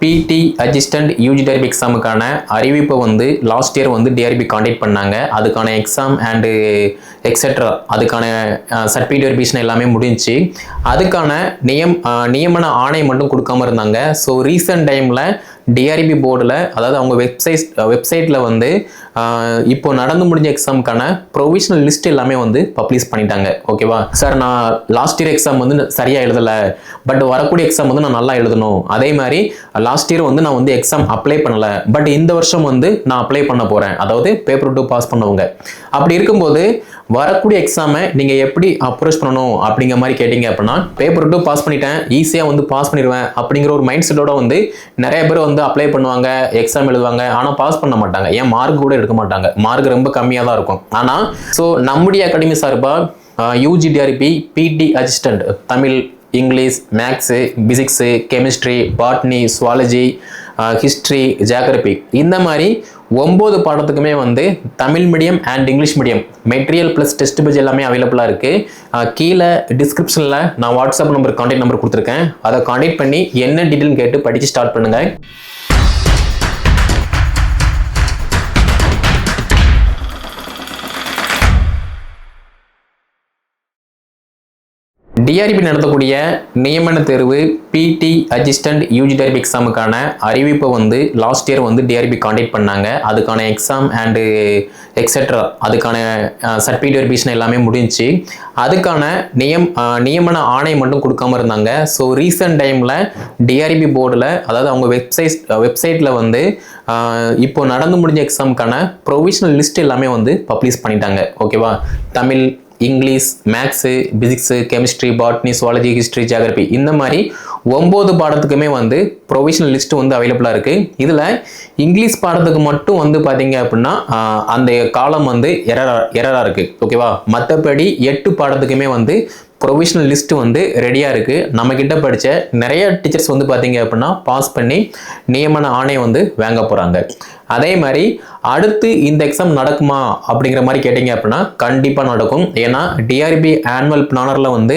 பிடி assistant UG TRP எக்ஸாமுக்கான அறிவிப்பை வந்து லாஸ்ட் இயர் வந்து டிஆர்பி காண்டக்ட் பண்ணாங்க. அதுக்கான எக்ஸாம் அண்டு எக்ஸெட்ரா அதுக்கான சர்டிஃபிகேட் வெரிஃபிகேஷன் எல்லாமே முடிஞ்சுச்சு. அதுக்கான நியம் நியமன ஆணை மட்டும் கொடுக்காம இருந்தாங்க. ஸோ ரீசெண்ட் டைமில் டிஆர்பி போர்டில் அதாவது அவங்க வெப்சைட் வெப்சைட்டில் வந்து இப்போ நடந்து முடிஞ்ச எக்ஸாமுக்கான ப்ரொவிஷனல் லிஸ்ட் எல்லாமே வந்து பப்ளிஷ் பண்ணிட்டாங்க. ஓகேவா சார் நான் லாஸ்ட் இயர் எக்ஸாம் வந்து சரியாக எழுதலை. பட் வரக்கூடிய எக்ஸாம் வந்து நான் நல்லா எழுதணும். அதே மாதிரி லாஸ்ட் இயர் வந்து நான் வந்து எக்ஸாம் அப்ளை பண்ணலை. பட் இந்த வருஷம் வந்து நான் அப்ளை பண்ண போகிறேன் அதாவது பேப்பர் டூ பாஸ் பண்ணவங்க. அப்படி இருக்கும்போது வரக்கூடிய எக்ஸாமை நீங்கள் எப்படி அப்ரோச் பண்ணணும் அப்படிங்கிற மாதிரி கேட்டிங்க அப்படின்னா பேப்பர் டூ பாஸ் பண்ணிட்டேன். ஈஸியாக வந்து பாஸ் பண்ணிடுவேன் அப்படிங்கிற ஒரு மைண்ட் செட்டோட வந்து நிறைய பேர் வந்து அப்ளை பண்ணுவாங்க எக்ஸாம் எழுதுவாங்க ஆனால் பாஸ் பண்ண மாட்டாங்க. ஏன் மார்க் கூட எடுக்க மாட்டாங்க. மார்க் ரொம்ப கம்மியாக தான் இருக்கும். ஆனால் ஸோ நம்முடைய அகாடமி சார்பாக UG TRB BT assistant Tamil English maths physics chemistry botany zoology history geography இந்த மாதிரி ஒம்பது பாடத்துக்குமே வந்து Tamil medium and English medium material plus test page எல்லாமே அவைலபிளாக இருக்குது கீழே டிஸ்கிரிப்ஷனில் நான் வாட்ஸ்அப் நம்பர் கான்டாக்ட் நம்பர் கொடுத்துருக்கேன். அதை கான்டாக்ட் பண்ணி என்ன டீட்டெயில் கேட்டு படித்து ஸ்டார்ட் பண்ணுங்கள் டிஆர்பி நடத்தக்கூடிய நியமன தேர்வு பிடி அசிஸ்டன்ட் யூஜி டிஆர்பி எக்ஸாமுக்கான அறிவிப்பை வந்து லாஸ்ட் இயர் வந்து டிஆர்பி காண்டக்ட் பண்ணாங்க. அதுக்கான எக்ஸாம் அண்டு எக்ஸெட்ரா அதுக்கான சர்டிஃபிகேட் வெரிஃபிகேஷன் எல்லாமே முடிஞ்சு அதுக்கான நியம் நியமன ஆணை மட்டும் கொடுக்காம இருந்தாங்க. ஸோ ரீசெண்ட் டைமில் டிஆர்பி போர்டில் அதாவது அவங்க வெப்சைட் வெப்சைட்டில் வந்து இப்போ நடந்து முடிஞ்ச எக்ஸாமுக்கான ப்ரொவிஷனல் லிஸ்ட் எல்லாமே வந்து பப்ளிஷ் பண்ணிட்டாங்க. ஓகேவா Tamil English maths physics chemistry botany zoology history geography இந்த மாதிரி ஒம்பது பாடத்துக்குமே வந்து ப்ரொவிஷனல் லிஸ்ட்டு வந்து அவைலபிளாக இருக்குது இதில் இங்கிலீஷ் பாடத்துக்கு மட்டும் வந்து பார்த்தீங்க அப்படின்னா அந்த காலம் வந்து எரரா எரராக இருக்குது ஓகேவா மற்றபடி எட்டு பாடத்துக்குமே வந்து ப்ரொவிஷனல் லிஸ்ட் வந்து ரெடியாக இருக்குது நம்மக்கிட்ட படித்த நிறைய டீச்சர்ஸ் வந்து பார்த்தீங்க அப்படின்னா பாஸ் பண்ணி நியமன ஆணையம் வந்து வாங்க போகிறாங்க அதே மாதிரி அடுத்து இந்த எக்ஸாம் நடக்குமா அப்படிங்கிற மாதிரி கேட்டிங்க அப்படின்னா கண்டிப்பாக நடக்கும். ஏன்னா டிஆர்பி ஆனுவல் பிளானரில் வந்து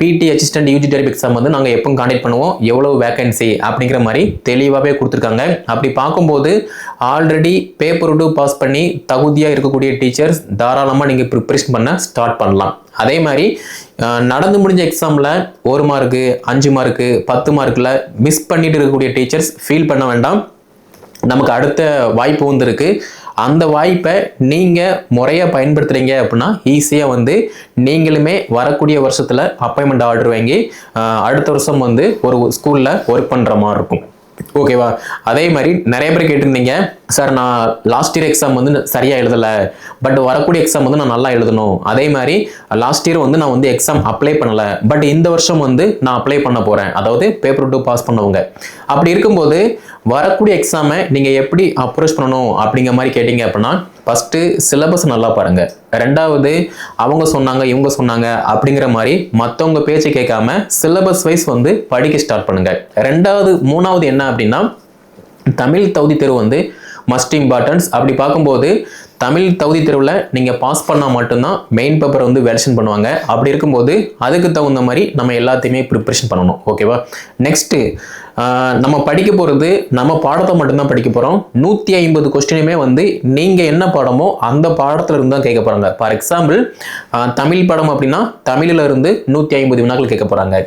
பிடி அசிஸ்டன்ட் யூஜி டெரிப் எக்ஸாம் வந்து நாங்கள் எப்போ காண்டக்ட் பண்ணுவோம். எவ்வளோ வேகன்சி அப்படிங்கிற மாதிரி தெளிவாகவே கொடுத்துருக்காங்க. அப்படி பார்க்கும்போது ஆல்ரெடி பேப்பர் டூ பாஸ் பண்ணி தகுதியாக இருக்கக்கூடிய டீச்சர்ஸ் தாராளமாக நீங்கள் ப்ரிப்பரேஷன் பண்ண ஸ்டார்ட் பண்ணலாம். அதே மாதிரி நடந்து முடிஞ்ச எக்ஸாமில் ஒரு மார்க்கு அஞ்சு மார்க்கு பத்து மார்க்கில் மிஸ் பண்ணிட்டு இருக்கக்கூடிய டீச்சர்ஸ் ஃபீல் பண்ண வேண்டாம். நமக்கு அடுத்த வாய்ப்பு வந்திருக்கு அந்த வாய்ப்பை நீங்கள் முறையாக பயன்படுத்துகிறீங்க அப்படின்னா ஈஸியாக வந்து நீங்களுமே வரக்கூடிய வருஷத்தில் அப்பாயின்மெண்ட் ஆர்டர் வாங்கி அடுத்த வருஷம் வந்து ஒரு ஸ்கூலில் ஒர்க் பண்ணுற மாதிரி இருக்கும். ஓகேவா அதே மாதிரி நிறைய பேர் கேட்டிருந்தீங்க சார் நான் லாஸ்ட் இயர் எக்ஸாம் வந்து சரியாக எழுதலை பட் வரக்கூடிய எக்ஸாம் வந்து நான் நல்லா எழுதணும். அதே மாதிரி லாஸ்ட் இயர் வந்து நான் வந்து எக்ஸாம் அப்ளை பண்ணலை பட் இந்த வருஷம் வந்து நான் அப்ளை பண்ண போகிறேன் அதாவது பேப்பர் டூ பாஸ் பண்ணவங்க. அப்படி இருக்கும்போது வரக்கூடிய எக்ஸாமை நீங்கள் எப்படி அப்ரோச் பண்ணணும் அப்படிங்கிற மாதிரி கேட்டிங்க அப்படின்னா ஃபஸ்ட்டு சிலபஸ் நல்லா பாருங்கள் ரெண்டாவது அவங்க சொன்னாங்க இவங்க சொன்னாங்க அப்படிங்கிற மாதிரி மற்றவங்க பேச்சை கேட்காம சிலபஸ் வைஸ் வந்து படிக்க ஸ்டார்ட் பண்ணுங்க. ரெண்டாவது மூணாவது என்ன அப்படின்னா தமிழ் தகுதி தேர்வு வந்து மஸ்ட் இம்பார்ட்டன்ஸ் அப்படி பார்க்கும்போது தமிழ் தகுதி தேர்வில் நீங்கள் பாஸ் பண்ணால் மட்டும்தான் மெயின் பேப்பரை வந்து வேல்யூஷன் பண்ணுவாங்க. அப்படி இருக்கும்போது அதுக்கு தகுந்த மாதிரி நம்ம எல்லாத்தையுமே ப்ரிப்ரேஷன் பண்ணணும். ஓகேவா நெக்ஸ்ட்டு நம்ம படிக்க போகிறது நம்ம பாடத்தை மட்டும்தான் படிக்க போகிறோம் நூற்றி ஐம்பது கொஸ்டினுமே வந்து நீங்கள் என்ன பாடமோ அந்த பாடத்தில் இருந்து தான் கேட்க போகிறாங்க ஃபார் எக்ஸாம்பிள் தமிழ் பாடம் அப்படின்னா தமிழில் இருந்து நூற்றி ஐம்பது வினாக்கள் கேட்க போகிறாங்க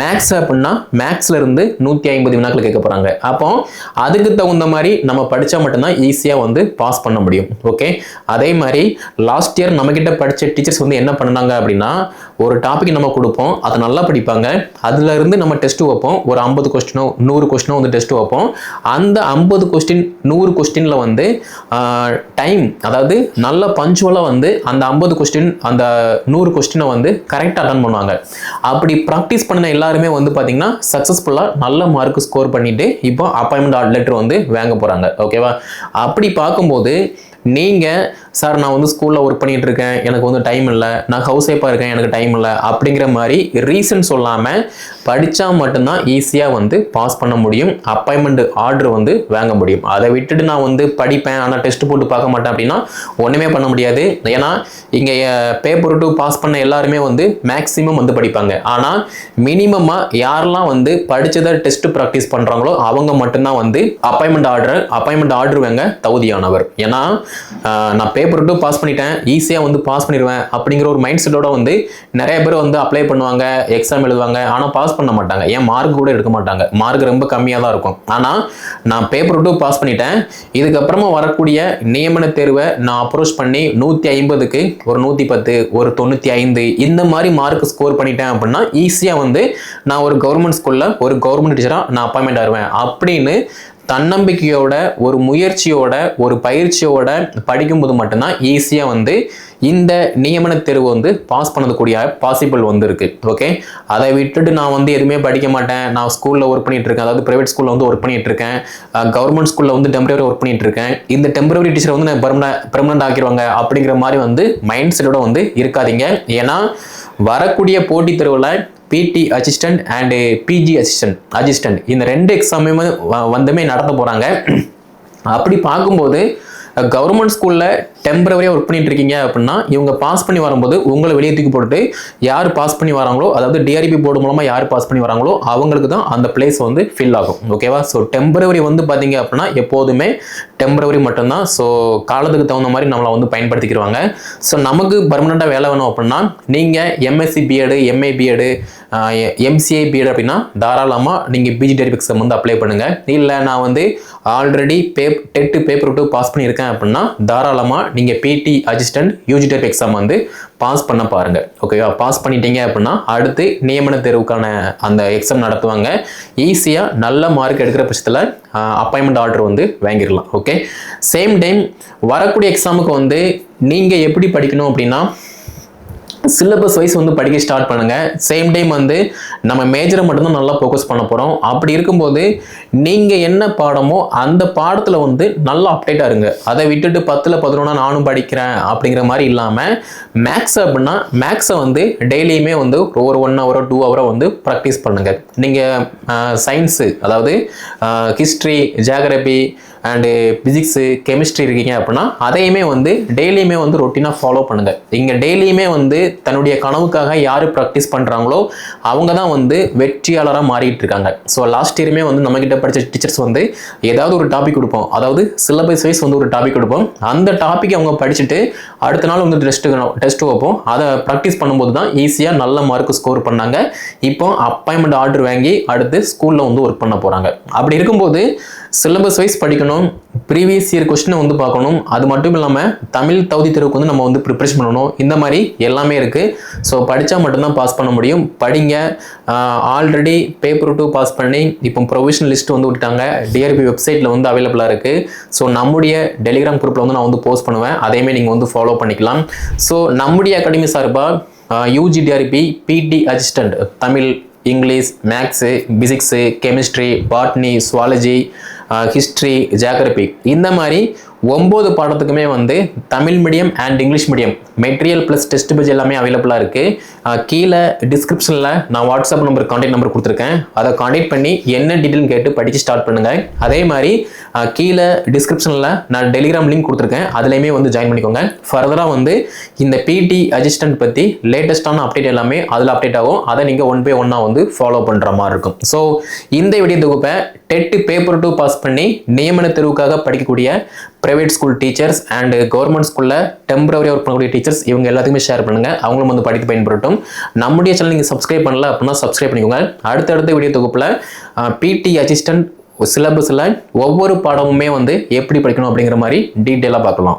மேக்ஸ் அப்படின்னா மேக்ஸில் இருந்து நூற்றி ஐம்பது வினாக்கள் கேட்க போகிறாங்க அப்போ அதுக்கு தகுந்த மாதிரி நம்ம படித்தா மட்டும்தான் ஈஸியாக வந்து பாஸ் பண்ண முடியும். ஓகே அதே மாதிரி லாஸ்ட் இயர் நம்மக்கிட்ட படித்த டீச்சர்ஸ் வந்து என்ன பண்ணாங்க அப்படின்னா ஒரு டாபிக் நம்ம கொடுப்போம் அதை நல்லா படிப்பாங்க. அதுலேருந்து நம்ம டெஸ்ட் வைப்போம். ஒரு ஐம்பது கொஸ்டினோ நூறு கொஸ்டினோ வந்து டெஸ்ட் வைப்போம். அந்த ஐம்பது கொஸ்டின் நூறு கொஸ்டினில் வந்து டைம் அதாவது நல்ல பஞ்சுவலாக வந்து அந்த ஐம்பது கொஸ்டின் அந்த நூறு கொஸ்டினை வந்து கரெக்டாக அட்டன் பண்ணுவாங்க. அப்படி ப்ராக்டிஸ் பண்ண எல்லாருமே வந்து பார்த்தீங்கன்னா சக்ஸஸ்ஃபுல்லாக நல்ல மார்க் ஸ்கோர் பண்ணிவிட்டு இப்போ அப்பாயின்மெண்ட் லெட்டர் வந்து வாங்க போகிறாங்க ஓகேவா அப்படி பார்க்கும்போது நீங்கள் சார் நான் வந்து ஸ்கூலில் ஒர்க் பண்ணிகிட்டு இருக்கேன் எனக்கு வந்து டைம் இல்லை. நான் ஹவுஸ் ஒய்ஃபாக இருக்கேன். எனக்கு டைம் இல்லை. அப்படிங்கிற மாதிரி ரீசன் சொல்லாமல் படித்தா மட்டும்தான் ஈஸியாக வந்து பாஸ் பண்ண முடியும். அப்பாயின்மெண்ட் ஆர்டர் வந்து வாங்க முடியும். அதை விட்டுட்டு நான் வந்து படிப்பேன். ஆனால் டெஸ்ட் போட்டு பார்க்க மாட்டேன் அப்படின்னா ஒன்றுமே பண்ண முடியாது. ஏன்னா இங்கே பேப்பர் டூ பாஸ் பண்ண எல்லாருமே வந்து மேக்ஸிமம் வந்து படிப்பாங்க. ஆனால் மினிமமாக யாரெல்லாம் வந்து படித்ததை டெஸ்ட் ப்ராக்டிஸ் பண்ணுறாங்களோ அவங்க மட்டும்தான் வந்து அப்பாயின்மெண்ட் ஆர்டர் அப்பாயின்மெண்ட் ஆர்டர் வாங்க தகுதியானவர். ஏன்னா நான் பேப்பர் டூ பாஸ் பண்ணிட்டேன். ஈஸியாக வந்து பாஸ் பண்ணிடுவேன். அப்படிங்கிற ஒரு மைண்ட் செட்டோட வந்து நிறைய பேர் வந்து அப்ளை பண்ணுவாங்க எக்ஸாம் எழுதுவாங்க. ஆனால் பாஸ் பண்ண மாட்டாங்க. ஏன்? மார்க் கூட எடுக்க மாட்டாங்க. மார்க் ரொம்ப கம்மியாக தான் இருக்கும். ஆனால் நான் பேப்பர் டூ பாஸ் பண்ணிட்டேன். இதுக்கப்புறமா வரக்கூடிய நியமன தேர்வை நான் அப்ரோச் பண்ணி நூற்றி ஐம்பதுக்கு ஒரு நூற்றி பத்து ஒரு தொண்ணூற்றி ஐந்து இந்த மாதிரி மார்க் ஸ்கோர் பண்ணிட்டேன் அப்படின்னா ஈஸியாக வந்து நான் ஒரு கவர்மெண்ட் ஸ்கூலில் ஒரு கவர்மெண்ட் டீச்சராக நான் அப்பாயின்மெண்ட் ஆடுவேன் அப்படின்னு தன்னம்பிக்கையோட ஒரு முயற்சியோட ஒரு பயிற்சியோட படிக்கும்போது மட்டும்தான் ஈஸியாக வந்து இந்த நியமன தேர்வு வந்து பாஸ் பண்ணக்கூடிய பாசிபிள் வந்து ஓகே அதை விட்டுட்டு நான் வந்து எதுவுமே படிக்க மாட்டேன். நான் ஸ்கூலில் ஒர்க் பண்ணிட்டு இருக்கேன். அதாவது ப்ரைவேட் ஸ்கூலில் வந்து ஒர்க் பண்ணிட்டு இருக்கேன். கவர்மெண்ட் ஸ்கூலில் வந்து டெம்பரரி ஒர்க் பண்ணிகிட்டு இருக்கேன். இந்த டெம்பரரி டீச்சரை வந்து நான் பெர்மனண்ட் பெர்மனண்ட் ஆக்கிடுவாங்க அப்படிங்கிற மாதிரி வந்து மைண்ட் செட்டோட வந்து இருக்காதீங்க. ஏன்னா வரக்கூடிய போட்டித் தேர்வில் BT assistant and PG assistant assistant இந்த ரெண்டு எக்ஸாமுமே வந்துமே நடத்த போகிறாங்க அப்படி பார்க்கும்போது கவர்மெண்ட் ஸ்கூலில் டெம்பரவரியாக ஒர்க் பண்ணிட்டு இருக்கீங்க அப்படின்னா இவங்க பாஸ் பண்ணி வரும்போது உங்களை வெளியே தூக்கி போட்டுட்டு யார் பாஸ் பண்ணி வராங்களோ அதாவது டிஆர்பி போர்டு மூலமாக யார் பாஸ் பண்ணி வராங்களோ அவங்களுக்கு தான் அந்த பிளேஸ் வந்து ஃபில் ஆகும். ஓகேவா ஸோ டெம்பரவரி வந்து பார்த்தீங்க அப்படின்னா எப்போதுமே டெம்பரவரி மட்டும்தான். ஸோ காலத்துக்கு தகுந்த மாதிரி நம்மளை வந்து பயன்படுத்திக்கிடுவாங்க ஸோ நமக்கு பர்மனெண்ட்டாக வேலை வேணும் அப்படின்னா நீங்கள் MSc BEd MA BEd MCA BEd அப்படின்னா தாராளமாக நீங்கள் பிஜி டெரிப் எக்ஸாம் வந்து அப்ளை பண்ணுங்கள் இல்லை நான் வந்து ஆல்ரெடி பேப் டெட்டு பேப்பர் டூ பாஸ் பண்ணியிருக்கேன் அப்படின்னா தாராளமாக நீங்கள் BT assistant UG TRB exam வந்து பாஸ் பண்ண பாருங்கள் ஓகேவா பாஸ் பண்ணிட்டீங்க அப்படின்னா அடுத்து நியமன தேர்வுக்கான அந்த எக்ஸாம் நடத்துவாங்க. ஈஸியாக நல்ல மார்க் எடுக்கிற பட்சத்தில் அப்பாயின்மெண்ட் ஆர்டர் வந்து வாங்கிடலாம். ஓகே சேம் டைம் வரக்கூடிய எக்ஸாமுக்கு வந்து நீங்கள் எப்படி படிக்கணும் அப்படின்னா சிலபஸ் வைஸ் வந்து படிக்க ஸ்டார்ட் பண்ணுங்க. சேம் டைம் வந்து நம்ம மேஜரை மட்டும்தான் நல்லா ஃபோக்கஸ் பண்ண போகிறோம் அப்படி இருக்கும்போது நீங்கள் என்ன பாடமோ அந்த பாடத்தில் வந்து நல்லா அப்டேட்டாக இருங்க. அதை விட்டுட்டு பத்தில் பதினொன்னா நானும் படிக்கிறேன் அப்படிங்கிற மாதிரி இல்லாமல் மேக்ஸ் அப்படின்னா மேக்ஸை வந்து டெய்லியுமே வந்து ஒரு ஒன் ஹவரோ டூ ஹவரோ வந்து ப்ராக்டிஸ் பண்ணுங்கள் நீங்கள் சயின்ஸு அதாவது history geography and physics chemistry இருக்கீங்க அப்படின்னா அதையுமே வந்து டெய்லியுமே வந்து ரொட்டீனாக ஃபாலோ பண்ணுங்கள் இங்கே டெய்லியுமே வந்து தன்னுடைய கனவுக்காக யார் ப்ராக்டிஸ் பண்ணுறாங்களோ அவங்க தான் வந்து வெற்றியாளராக மாறிட்டு இருக்காங்க. ஸோ லாஸ்ட் இயருமே வந்து நம்மக்கிட்ட படித்த டீச்சர்ஸ் வந்து ஏதாவது ஒரு டாபிக் கொடுப்போம். அதாவது சிலபஸ் வைஸ் வந்து ஒரு டாபிக் கொடுப்போம். அந்த டாபிக் அவங்க படிச்சுட்டு அடுத்த நாள் வந்து டெஸ்ட்டு டெஸ்ட் வைப்போம். அதை ப்ராக்டிஸ் பண்ணும்போது தான் ஈஸியாக நல்ல மார்க் ஸ்கோர் பண்ணாங்க. இப்போ அப்பாயின்மெண்ட் ஆர்டர் வாங்கி அடுத்து ஸ்கூலில் வந்து ஒர்க் பண்ண போகிறாங்க அப்படி இருக்கும்போது சிலபஸ் வைஸ் படிக்கணும் ப்ரீவியஸ் இயர் கொஸ்டினை வந்து பார்க்கணும். அது மட்டும் இல்லாமல் தமிழ் தகுதி தேர்வுக்கு வந்து நம்ம வந்து ப்ரிப்ரேஷன் பண்ணணும். இந்த மாதிரி எல்லாமே இருக்குது ஸோ படித்தா மட்டும்தான் பாஸ் பண்ண முடியும். படிங்க. ஆல்ரெடி பேப்பர் டூ பாஸ் பண்ணி இப்போ ப்ரொவிஷனல் லிஸ்ட் வந்து விட்டாங்க டிஆர்பி வெப்சைட்டில் வந்து அவைலபிளாக இருக்குது ஸோ நம்முடைய டெலிகிராம் குரூப்பில் வந்து நான் வந்து போஸ்ட் பண்ணுவேன். அதையுமே நீங்கள் வந்து ஃபாலோ பண்ணிக்கலாம். ஸோ நம்முடைய அகாடமி சார்பாக UG TRB BT assistant Tamil English maths physics chemistry botany zoology history geography இந்த மாதிரி ஒம்பது பாடத்துக்குமே வந்து Tamil medium and English medium material plus test page எல்லாமே அவைலபிளாக இருக்குது கீழே டிஸ்கிரிப்ஷனில் நான் வாட்ஸ்அப் நம்பர் காண்டாக்ட் நம்பர் கொடுத்துருக்கேன். அதை காண்டாக்ட் பண்ணி என்ன டீட்டெயில் கேட்டு படித்து ஸ்டார்ட் பண்ணுங்கள் அதே மாதிரி கீழே டிஸ்கிரிப்ஷனில் நான் டெலிகிராம் லிங்க் கொடுத்துருக்கேன். அதுலேயுமே வந்து ஜாயின் பண்ணிக்கோங்க. ஃபர்தராக வந்து இந்த பிடி அசிஸ்டன்ட் பற்றி லேட்டஸ்ட்டான அப்டேட் எல்லாமே அதில் அப்டேட் ஆகும். அதை நீங்கள் ஒன் பை ஒன்னாக வந்து ஃபாலோ பண்ணுற மாதிரி இருக்கும். ஸோ இந்த வீடியோ தொகுப்பை டெட்டு பேப்பர் டூ பாஸ் பண்ணி நியமன தேர்வுக்காக படிக்கக்கூடிய private school teachers and government ஸ்கூலில் டெம்பரவரி ஒர்க் பண்ணக்கூடிய டீச்சர்ஸ் இவங்க எல்லாத்துக்குமே ஷேர் பண்ணுங்கள் அவங்களும் வந்து படித்து பயன்படுத்தும் நம்முடைய சேனல் நீங்கள் சப்ஸ்கிரைப் பண்ணல அப்படின்னா சப்ஸ்கிரைப் பண்ணிக்கோங்க. அடுத்தடுத்த வீடியோ தொகுப்பில் பிடி அசிஸ்டன்ட் சிலபஸில் ஒவ்வொரு பாடமுமே வந்து எப்படி படிக்கணும் அப்படிங்கிற மாதிரி டீட்டெயிலாக பார்க்கலாம்.